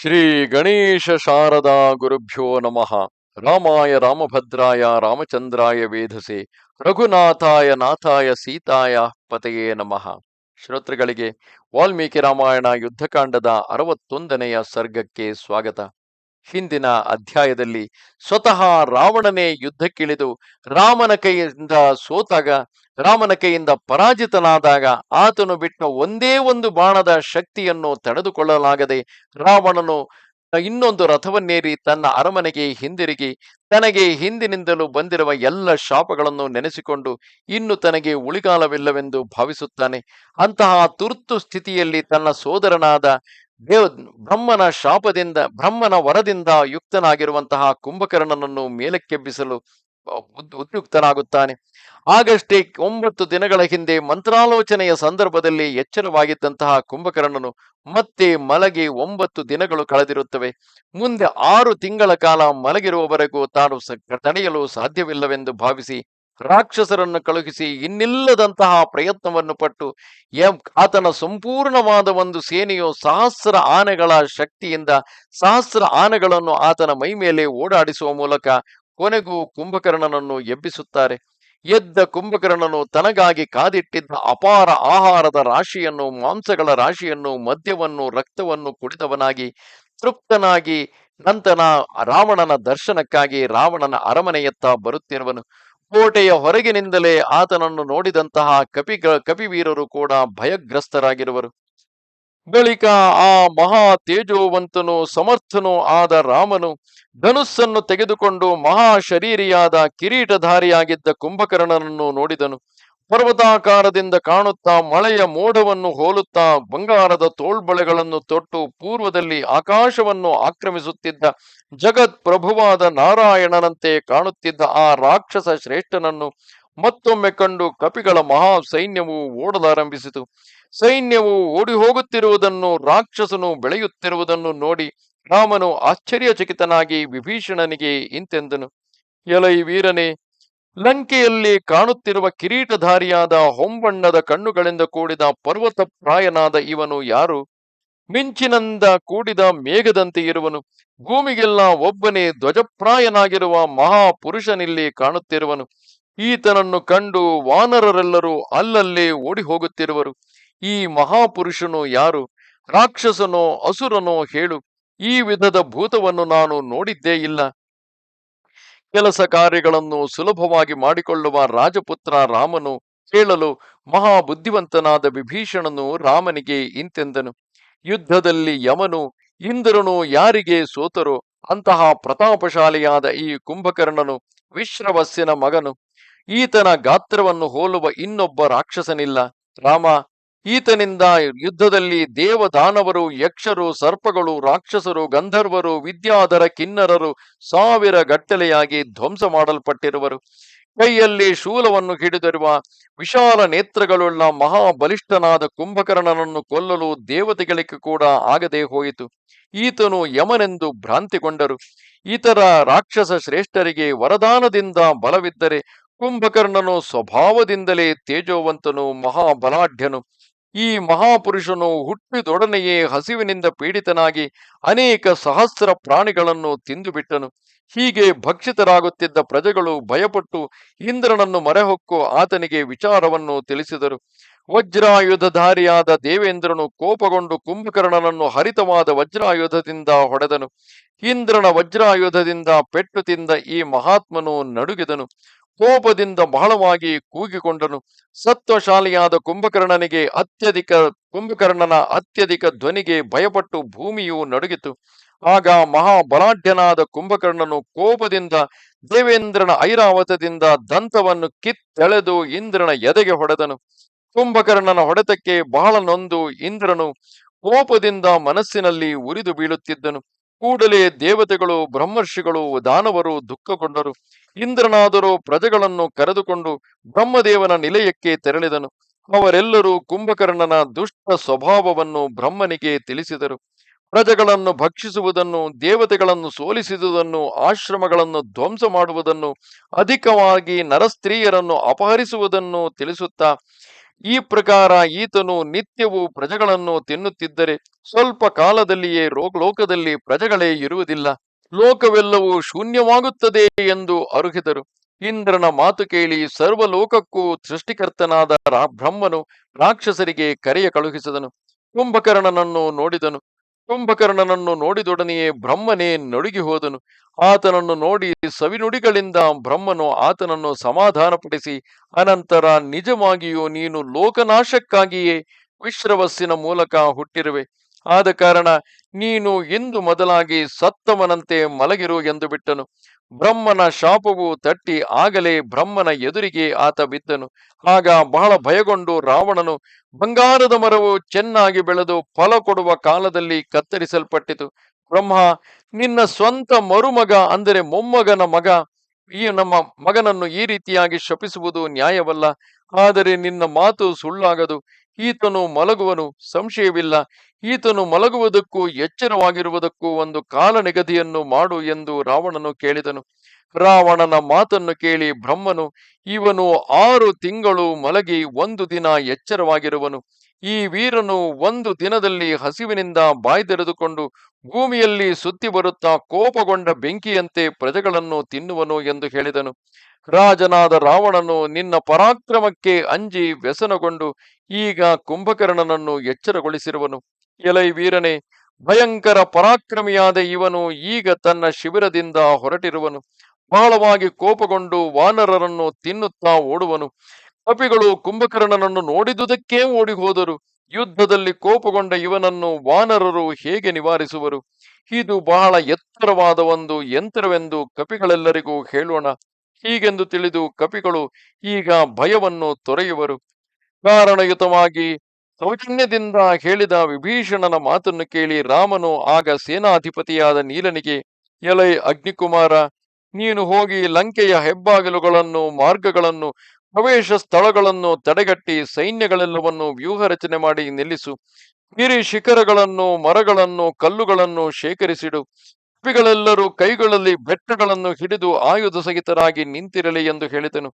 ಶ್ರೀ ಗಣೇಶ ಶಾರದಾ ಗುರುಭ್ಯೋ ನಮಃ. ರಾಮಾಯ ರಾಮಭದ್ರಾಯ, ರಾಮಚಂದ್ರಾಯ ವೇಧಸೆ ರಘುನಾಥಾಯ, ನಾಥಾಯ, ಸೀತಾಯ ಪತೆಯೇ ನಮಃ. ಶ್ರೋತೃಗಳಿಗೆ ವಾಲ್ಮೀಕಿ ರಾಮಾಯಣ ಯುದ್ಧಕಾಂಡದ ಅರವತ್ತೊಂದನೆಯ ಸರ್ಗಕ್ಕೆ ಸ್ವಾಗತ. ಹಿಂದಿನ ಅಧ್ಯಾಯದಲ್ಲಿ ಸ್ವತಃ ರಾವಣನೇ ಯುದ್ಧಕ್ಕಿಳಿದು ರಾಮನ ಕೈಯಿಂದ ಸೋತಾಗ, ರಾಮನ ಕೈಯಿಂದ ಪರಾಜಿತನಾದಾಗ ಆತನು ಬಿಟ್ಟ ಒಂದೇ ಒಂದು ಬಾಣದ ಶಕ್ತಿಯನ್ನು ತಡೆದುಕೊಳ್ಳಲಾಗದೆ ರಾವಣನು ಇನ್ನೊಂದು ರಥವನ್ನೇರಿ ತನ್ನ ಅರಮನೆಗೆ ಹಿಂದಿರುಗಿ, ತನಗೆ ಹಿಂದಿನಿಂದಲೂ ಬಂದಿರುವ ಎಲ್ಲ ಶಾಪಗಳನ್ನು ನೆನೆಸಿಕೊಂಡು ಇನ್ನು ತನಗೆ ಉಳಿಗಾಲವಿಲ್ಲವೆಂದು ಭಾವಿಸುತ್ತಾನೆ. ಅಂತಹ ತುರ್ತು ಸ್ಥಿತಿಯಲ್ಲಿ ತನ್ನ ಸೋದರನಾದ ದೇವ್ ಬ್ರಹ್ಮನ ಶಾಪದಿಂದ, ಬ್ರಹ್ಮನ ವರದಿಂದ ಯುಕ್ತನಾಗಿರುವಂತಹ ಕುಂಭಕರ್ಣನನ್ನು ಮೇಲಕ್ಕೆಬ್ಬಿಸಲು ಉದ್- ಉದ್ಯುಕ್ತನಾಗುತ್ತಾನೆ. ಆಗಷ್ಟೇ ಒಂಬತ್ತು ದಿನಗಳ ಹಿಂದೆ ಮಂತ್ರಾಲೋಚನೆಯ ಸಂದರ್ಭದಲ್ಲಿ ಎಚ್ಚರವಾಗಿದ್ದಂತಹ ಕುಂಭಕರ್ಣನು ಮತ್ತೆ ಮಲಗಿ ಒಂಬತ್ತು ದಿನಗಳು ಕಳೆದಿರುತ್ತವೆ. ಮುಂದೆ ಆರು ತಿಂಗಳ ಕಾಲ ಮಲಗಿರುವವರೆಗೂ ತಾನು ತಡೆಯಲು ಸಾಧ್ಯವಿಲ್ಲವೆಂದು ಭಾವಿಸಿ ರಾಕ್ಷಸರನ್ನು ಕಳುಹಿಸಿ ಇನ್ನಿಲ್ಲದಂತಹ ಪ್ರಯತ್ನವನ್ನು ಪಟ್ಟು ಆತನ ಸಂಪೂರ್ಣವಾದ ಒಂದು ಸೇನೆಯು ಸಹಸ್ರ ಆನೆಗಳ ಶಕ್ತಿಯಿಂದ ಸಹಸ್ರ ಆನೆಗಳನ್ನು ಆತನ ಮೈ ಮೇಲೆ ಓಡಾಡಿಸುವ ಮೂಲಕ ಕೊನೆಗೂ ಕುಂಭಕರ್ಣನನ್ನು ಎಬ್ಬಿಸುತ್ತಾರೆ. ಎದ್ದ ಕುಂಭಕರ್ಣನು ತನಗಾಗಿ ಕಾದಿಟ್ಟಿದ್ದ ಅಪಾರ ಆಹಾರದ ರಾಶಿಯನ್ನು, ಮಾಂಸಗಳ ರಾಶಿಯನ್ನು, ಮದ್ಯವನ್ನು, ರಕ್ತವನ್ನು ಕುಡಿದವನಾಗಿ ತೃಪ್ತನಾಗಿ ನಂತರ ರಾವಣನ ದರ್ಶನಕ್ಕಾಗಿ ರಾವಣನ ಅರಮನೆಯತ್ತ ಬರುತ್ತಿರುವನು. ಕೋಟೆಯ ಹೊರಗಿನಿಂದಲೇ ಆತನನ್ನು ನೋಡಿದಂತಹ ಕಪಿ ಕಪಿವೀರರು ಕೂಡ ಭಯಗ್ರಸ್ತರಾಗಿರುವರು. ಬಳಿಕ ಆ ಮಹಾ ತೇಜೋವಂತನು, ಸಮರ್ಥನೂ ಆದ ರಾಮನು ಧನುಸ್ಸನ್ನು ತೆಗೆದುಕೊಂಡು ಮಹಾ ಶರೀರಿಯಾದ ಕಿರೀಟಧಾರಿಯಾಗಿದ್ದ ಕುಂಭಕರ್ಣನನ್ನು ನೋಡಿದನು. ಪರ್ವತಾಕಾರದಿಂದ ಕಾಣುತ್ತಾ ಮಳೆಯ ಮೋಡವನ್ನು ಹೋಲುತ್ತಾ ಬಂಗಾರದ ತೋಳ್ಬಳೆಗಳನ್ನು ತೊಟ್ಟು ಪೂರ್ವದಲ್ಲಿ ಆಕಾಶವನ್ನು ಆಕ್ರಮಿಸುತ್ತಿದ್ದ ಜಗತ್ ಪ್ರಭುವಾದ ನಾರಾಯಣನಂತೆ ಕಾಣುತ್ತಿದ್ದ ಆ ರಾಕ್ಷಸ ಶ್ರೇಷ್ಠನನ್ನು ಮತ್ತೊಮ್ಮೆ ಕಂಡು ಕಪಿಗಳ ಮಹಾ ಸೈನ್ಯವು ಓಡಲಾರಂಭಿಸಿತು. ಸೈನ್ಯವು ಓಡಿ ಹೋಗುತ್ತಿರುವುದನ್ನು ರಾಕ್ಷಸನು ಬೆಳೆಯುತ್ತಿರುವುದನ್ನು ನೋಡಿ ರಾಮನು ಆಶ್ಚರ್ಯಚಕಿತನಾಗಿ ವಿಭೀಷಣನಿಗೆ ಇಂತೆಂದನು. ಎಲೈ ವೀರನೇ, ಲಂಕೆಯಲ್ಲಿ ಕಾಣುತ್ತಿರುವ ಕಿರೀಟಧಾರಿಯಾದ ಹೊಂಬಣ್ಣದ ಕಣ್ಣುಗಳಿಂದ ಕೂಡಿದ ಪರ್ವತ ಪ್ರಾಯನಾದ ಇವನು ಯಾರು? ಮಿಂಚಿನಿಂದ ಕೂಡಿದ ಮೇಘದಂತೆ ಇರುವನು. ಭೂಮಿಗೆಲ್ಲ ಒಬ್ಬನೇ ಧ್ವಜಪ್ರಾಯನಾಗಿರುವ ಮಹಾಪುರುಷನಿಲ್ಲಿ ಕಾಣುತ್ತಿರುವನು. ಈತನನ್ನು ಕಂಡು ವಾನರರೆಲ್ಲರೂ ಅಲ್ಲಲ್ಲೇ ಓಡಿ ಹೋಗುತ್ತಿರುವರು ಈ ಮಹಾಪುರುಷನು ಯಾರು? ರಾಕ್ಷಸನೋ ಅಸುರನೋ ಹೇಳು. ಈ ವಿಧದ ಭೂತವನ್ನು ನಾನು ನೋಡಿದ್ದೇ ಇಲ್ಲ. ಕೆಲಸ ಕಾರ್ಯಗಳನ್ನು ಸುಲಭವಾಗಿ ಮಾಡಿಕೊಳ್ಳುವ ರಾಜಪುತ್ರ ರಾಮನು ಕೇಳಲು ಮಹಾ ಬುದ್ಧಿವಂತನಾದ ವಿಭೀಷಣನು ರಾಮನಿಗೆ ಇಂತೆಂದನು. ಯುದ್ಧದಲ್ಲಿ ಯಮನು, ಇಂದ್ರನು ಯಾರಿಗೆ ಸೋತರೋ? ಅಂತಹ ಪ್ರತಾಪಶಾಲಿಯಾದ ಈ ಕುಂಭಕರ್ಣನು ವಿಶ್ರವಸ್ಸಿನ ಮಗನು. ಈತನ ಗಾತ್ರವನ್ನು ಹೋಲುವ ಇನ್ನೊಬ್ಬ ರಾಕ್ಷಸನಿಲ್ಲ. ರಾಮ, ಈತನಿಂದ ಯುದ್ಧದಲ್ಲಿ ದೇವದಾನವರು, ಯಕ್ಷರು, ಸರ್ಪಗಳು, ರಾಕ್ಷಸರು, ಗಂಧರ್ವರು, ವಿದ್ಯಾಧರ, ಕಿನ್ನರರು, ಸಾವಿರ ಗಟ್ಟಲೆಯಾಗಿ ಧ್ವಂಸ ಮಾಡಲ್ಪಟ್ಟಿರುವರು ಕೈಯಲ್ಲಿ ಶೂಲವನ್ನು ಹಿಡಿದಿರುವ ವಿಶಾಲ ನೇತ್ರಗಳುಳ್ಳ ಮಹಾಬಲಿಷ್ಠನಾದ ಕುಂಭಕರ್ಣನನ್ನು ಕೊಲ್ಲಲು ದೇವತೆಗಳಿಗೆ ಕೂಡ ಆಗದೆ ಹೋಯಿತು. ಈತನು ಯಮನೆಂದು ಭ್ರಾಂತಿಗೊಂಡರು. ಇತರ ರಾಕ್ಷಸ ಶ್ರೇಷ್ಠರಿಗೆ ವರದಾನದಿಂದ ಬಲವಿದ್ದರೆ ಕುಂಭಕರ್ಣನು ಸ್ವಭಾವದಿಂದಲೇ ತೇಜೋವಂತನು ಮಹಾಬಲಾಢ್ಯನು. ಈ ಮಹಾಪುರುಷನು ಹುಟ್ಟಿದೊಡನೆಯೇ ಹಸಿವಿನಿಂದ ಪೀಡಿತನಾಗಿ ಅನೇಕ ಸಹಸ್ರ ಪ್ರಾಣಿಗಳನ್ನು ತಿಂದುಬಿಟ್ಟನು. ಹೀಗೆ ಭಕ್ಷಿತರಾಗುತ್ತಿದ್ದ ಪ್ರಜೆಗಳು ಭಯಪಟ್ಟು ಇಂದ್ರನನ್ನು ಮರೆಹೊಕ್ಕು ಆತನಿಗೆ ವಿಚಾರವನ್ನು ತಿಳಿಸಿದರು. ವಜ್ರಾಯುಧಧಾರಿಯಾದ ದೇವೇಂದ್ರನು ಕೋಪಗೊಂಡು ಕುಂಭಕರ್ಣನನ್ನು ಹರಿತವಾದ ವಜ್ರಾಯುಧದಿಂದ ಹೊಡೆದನು. ಇಂದ್ರನ ವಜ್ರಾಯುಧದಿಂದ ಪೆಟ್ಟು ತಿಂದ ಈ ಮಹಾತ್ಮನು ನಡುಗಿದನು. ಕೋಪದಿಂದ ಬಹಳವಾಗಿ ಕೂಗಿಕೊಂಡನು. ಸತ್ವಶಾಲಿಯಾದ ಕುಂಭಕರ್ಣನಿಗೆ ಅತ್ಯಧಿಕ ಕುಂಭಕರ್ಣನ ಅತ್ಯಧಿಕ ಧ್ವನಿಗೆ ಭಯಪಟ್ಟು ಭೂಮಿಯು ನಡುಗಿತು. ಆಗ ಮಹಾಬಲಾಢ್ಯನಾದ ಕುಂಭಕರ್ಣನು ಕೋಪದಿಂದ ದೇವೇಂದ್ರನ ಐರಾವತದಿಂದ ದಂತವನ್ನು ಕಿತ್ತೆಳೆದು ಇಂದ್ರನ ಎದೆಗೆ ಹೊಡೆದನು. ಕುಂಭಕರ್ಣನ ಹೊಡೆತಕ್ಕೆ ಬಹಳ ನೊಂದು ಇಂದ್ರನು ಕೋಪದಿಂದ ಮನಸ್ಸಿನಲ್ಲಿ ಉರಿದು ಬೀಳುತ್ತಿದ್ದನು. ಕೂಡಲೇ ದೇವತೆಗಳು, ಬ್ರಹ್ಮರ್ಷಿಗಳು, ದಾನವರು ದುಃಖಗೊಂಡರು ಇಂದ್ರನಾದರೂ ಪ್ರಜೆಗಳನ್ನು ಕರೆದುಕೊಂಡು ಬ್ರಹ್ಮದೇವನ ನಿಲಯಕ್ಕೆ ತೆರಳಿದನು. ಅವರೆಲ್ಲರೂ ಕುಂಭಕರ್ಣನ ದುಷ್ಟ ಸ್ವಭಾವವನ್ನು ಬ್ರಹ್ಮನಿಗೆ ತಿಳಿಸಿದರು. ಪ್ರಜೆಗಳನ್ನು ಭಕ್ಷಿಸುವುದನ್ನು, ದೇವತೆಗಳನ್ನು ಸೋಲಿಸುವುದನ್ನು ಆಶ್ರಮಗಳನ್ನು ಧ್ವಂಸ ಮಾಡುವುದನ್ನು, ಅಧಿಕವಾಗಿ ನರಸ್ತ್ರೀಯರನ್ನು ಅಪಹರಿಸುವುದನ್ನು ತಿಳಿಸುತ್ತಾ, ಈ ಪ್ರಕಾರ ಈತನು ನಿತ್ಯವೂ ಪ್ರಜೆಗಳನ್ನು ತಿನ್ನುತ್ತಿದ್ದರೆ ಸ್ವಲ್ಪ ಕಾಲದಲ್ಲಿಯೇ ರೋಗ, ಲೋಕದಲ್ಲಿ ಪ್ರಜೆಗಳೇ ಇರುವುದಿಲ್ಲ. ಲೋಕವೆಲ್ಲವೂ ಶೂನ್ಯವಾಗುತ್ತದೆ ಎಂದು ಅರುಹಿದರು. ಇಂದ್ರನ ಮಾತು ಕೇಳಿ ಸರ್ವಲೋಕಕ್ಕೂ ಸೃಷ್ಟಿಕರ್ತನಾದ ಬ್ರಹ್ಮನು ರಾಕ್ಷಸರಿಗೆ ಕರೆಯ ಕಳುಹಿಸಿದನು. ಕುಂಭಕರ್ಣನನ್ನು ನೋಡಿದನು. ಕುಂಭಕರ್ಣನನ್ನು ನೋಡಿದೊಡನೆಯೇ ಬ್ರಹ್ಮನೇ ನಡುಗಿ ಹೋದನು. ಆತನನ್ನು ನೋಡಿ ಸವಿನುಡಿಗಳಿಂದ ಬ್ರಹ್ಮನು ಆತನನ್ನು ಸಮಾಧಾನಪಡಿಸಿ, ಅನಂತರ ನಿಜವಾಗಿಯೂ ನೀನು ಲೋಕನಾಶಕ್ಕಾಗಿಯೇ ವಿಶ್ರವಸ್ಸಿನ ಮೂಲಕ ಹುಟ್ಟಿರುವೆ. ಆದ ಕಾರಣ ನೀನು ಇಂದು ಮೊದಲಾಗಿ ಸತ್ತವನಂತೆ ಮಲಗಿರು ಎಂದು ಬಿಟ್ಟನು. ಬ್ರಹ್ಮನ ಶಾಪವು ತಟ್ಟಿ ಆಗಲೇ ಬ್ರಹ್ಮನ ಎದುರಿಗೆ ಆತ ಬಿದ್ದನು. ಆಗ ಬಹಳ ಭಯಗೊಂಡು ರಾವಣನು ಬಂಗಾರದ ಮರವು ಚೆನ್ನಾಗಿ ಬೆಳೆದು ಫಲ ಕೊಡುವ ಕಾಲದಲ್ಲಿ ಕತ್ತರಿಸಲ್ಪಟ್ಟಿತು. ಬ್ರಹ್ಮ, ನಿನ್ನ ಸ್ವಂತ ಮರುಮಗ ಅಂದರೆ ಮೊಮ್ಮಗನ ಮಗ, ಈ ನಮ್ಮ ಮಗನನ್ನು ಈ ರೀತಿಯಾಗಿ ಶಪಿಸುವುದು ನ್ಯಾಯವಲ್ಲ. ಆದರೆ ನಿನ್ನ ಮಾತು ಸುಳ್ಳಾಗದು. ಈತನು ಮಲಗುವನು, ಸಂಶಯವಿಲ್ಲ. ಈತನು ಮಲಗುವುದಕ್ಕೂ ಎಚ್ಚರವಾಗಿರುವುದಕ್ಕೂ ಒಂದು ಕಾಲ ನಿಗದಿಯನ್ನು ಮಾಡು ಎಂದು ರಾವಣನು ಕೇಳಿದನು. ರಾವಣನ ಮಾತನ್ನು ಕೇಳಿ ಬ್ರಹ್ಮನು, ಇವನು ಆರು ತಿಂಗಳು ಮಲಗಿ ಒಂದು ದಿನ ಎಚ್ಚರವಾಗಿರುವನು. ಈ ವೀರನು ಒಂದು ದಿನದಲ್ಲಿ ಹಸಿವಿನಿಂದ ಬಾಯ್ದೆರೆದುಕೊಂಡು ಭೂಮಿಯಲ್ಲಿ ಸುತ್ತಿ ಬರುತ್ತಾ ಕೋಪಗೊಂಡ ಬೆಂಕಿಯಂತೆ ಪ್ರಜೆಗಳನ್ನು ತಿನ್ನುವನು ಎಂದು ಹೇಳಿದನು. ರಾಜನಾದ ರಾವಣನು ನಿನ್ನ ಪರಾಕ್ರಮಕ್ಕೆ ಅಂಜಿ ವ್ಯಸನಗೊಂಡು ಈಗ ಕುಂಭಕರ್ಣನನ್ನು ಎಚ್ಚರಗೊಳಿಸಿರುವನು. ಎಲೈ ವೀರನೇ, ಭಯಂಕರ ಪರಾಕ್ರಮಿಯಾದ ಇವನು ಈಗ ತನ್ನ ಶಿಬಿರದಿಂದ ಹೊರಟಿರುವನು. ಬಹಳವಾಗಿ ಕೋಪಗೊಂಡು ವಾನರರನ್ನು ತಿನ್ನುತ್ತಾ ಓಡುವನು. ಕಪಿಗಳು ಕುಂಭಕರ್ಣನನ್ನು ನೋಡಿದುದಕ್ಕೇ ಓಡಿ ಹೋದರು ಯುದ್ಧದಲ್ಲಿ ಕೋಪಗೊಂಡ ಇವನನ್ನು ವಾನರರು ಹೇಗೆ ನಿವಾರಿಸುವರು? ಇದು ಬಹಳ ಎತ್ತರವಾದ ಒಂದು ಯಂತ್ರವೆಂದು ಕಪಿಗಳೆಲ್ಲರಿಗೂ ಹೇಳೋಣ. ಹೀಗೆಂದು ತಿಳಿದು ಕಪಿಗಳು ಈಗ ಭಯವನ್ನು ತೊರೆಯುವರು. ಕಾರಣಯುತವಾಗಿ ಸೌಜನ್ಯದಿಂದ ಹೇಳಿದ ವಿಭೀಷಣನ ಮಾತನ್ನು ಕೇಳಿ ರಾಮನು ಆಗ ಸೇನಾಧಿಪತಿಯಾದ ನೀಲನಿಗೆ, ಎಲೈ ಅಗ್ನಿಕುಮಾರ, ನೀನು ಹೋಗಿ ಲಂಕೆಯ ಹೆಬ್ಬಾಗಿಲುಗಳನ್ನು, ಮಾರ್ಗಗಳನ್ನು, ಪ್ರವೇಶ ಸ್ಥಳಗಳನ್ನು ತಡೆಗಟ್ಟಿ ಸೈನ್ಯಗಳೆಲ್ಲವನ್ನು ವ್ಯೂಹ ರಚನೆ ಮಾಡಿ ನಿಲ್ಲಿಸು. ಗಿರಿ ಶಿಖರಗಳನ್ನು, ಮರಗಳನ್ನು, ಕಲ್ಲುಗಳನ್ನು ಶೇಖರಿಸಿಡು. ಕಪಿಗಳೆಲ್ಲರೂ ಕೈಗಳಲ್ಲಿ ಬೆಟ್ಟಗಳನ್ನು ಹಿಡಿದು ಆಯುಧ ಸಹಿತರಾಗಿ ನಿಂತಿರಲಿ ಎಂದು ಹೇಳಿದನು.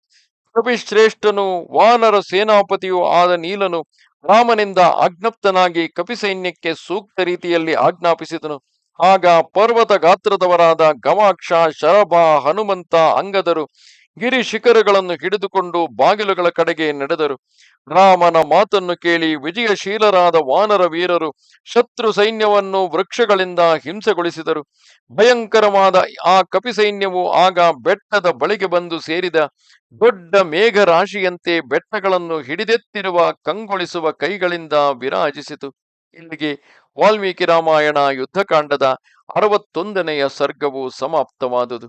ಕಪಿಶ್ರೇಷ್ಠನು ವಾನರ ಸೇನಾಪತಿಯೂ ಆದ ನೀಲನು ರಾಮನಿಂದ ಆಜ್ಞಪ್ತನಾಗಿ ಕಪಿ ಸೈನ್ಯಕ್ಕೆ ಸೂಕ್ತ ರೀತಿಯಲ್ಲಿ ಆಜ್ಞಾಪಿಸಿದನು. ಆಗ ಪರ್ವತ ಗಾತ್ರದವರಾದ ಗವಾಕ್ಷ, ಶರಭ, ಹನುಮಂತ, ಅಂಗದರು ಗಿರಿ ಶಿಖರಗಳನ್ನು ಹಿಡಿದುಕೊಂಡು ಬಾಗಿಲುಗಳ ಕಡೆಗೆ ನಡೆದರು. ರಾಮನ ಮಾತನ್ನು ಕೇಳಿ ವಿಜಯಶೀಲರಾದ ವಾನರ ವೀರರು ಶತ್ರು ಸೈನ್ಯವನ್ನು ವೃಕ್ಷಗಳಿಂದ ಹಿಂಸೆಗೊಳಿಸಿದರು. ಭಯಂಕರವಾದ ಆ ಕಪಿ ಸೈನ್ಯವು ಆಗ ಬೆಟ್ಟದ ಬಳಿಗೆ ಬಂದು ಸೇರಿದ ದೊಡ್ಡ ಮೇಘರಾಶಿಯಂತೆ ಬೆಟ್ಟಗಳನ್ನು ಹಿಡಿದೆತ್ತಿರುವ ಕಂಗೊಳಿಸುವ ಕೈಗಳಿಂದ ವಿರಾಜಿಸಿತು. ಇಲ್ಲಿಗೆ ವಾಲ್ಮೀಕಿ ರಾಮಾಯಣ ಯುದ್ಧಕಾಂಡದ ಅರವತ್ತೊಂದನೆಯ ಸರ್ಗವು ಸಮಾಪ್ತವಾದುದು.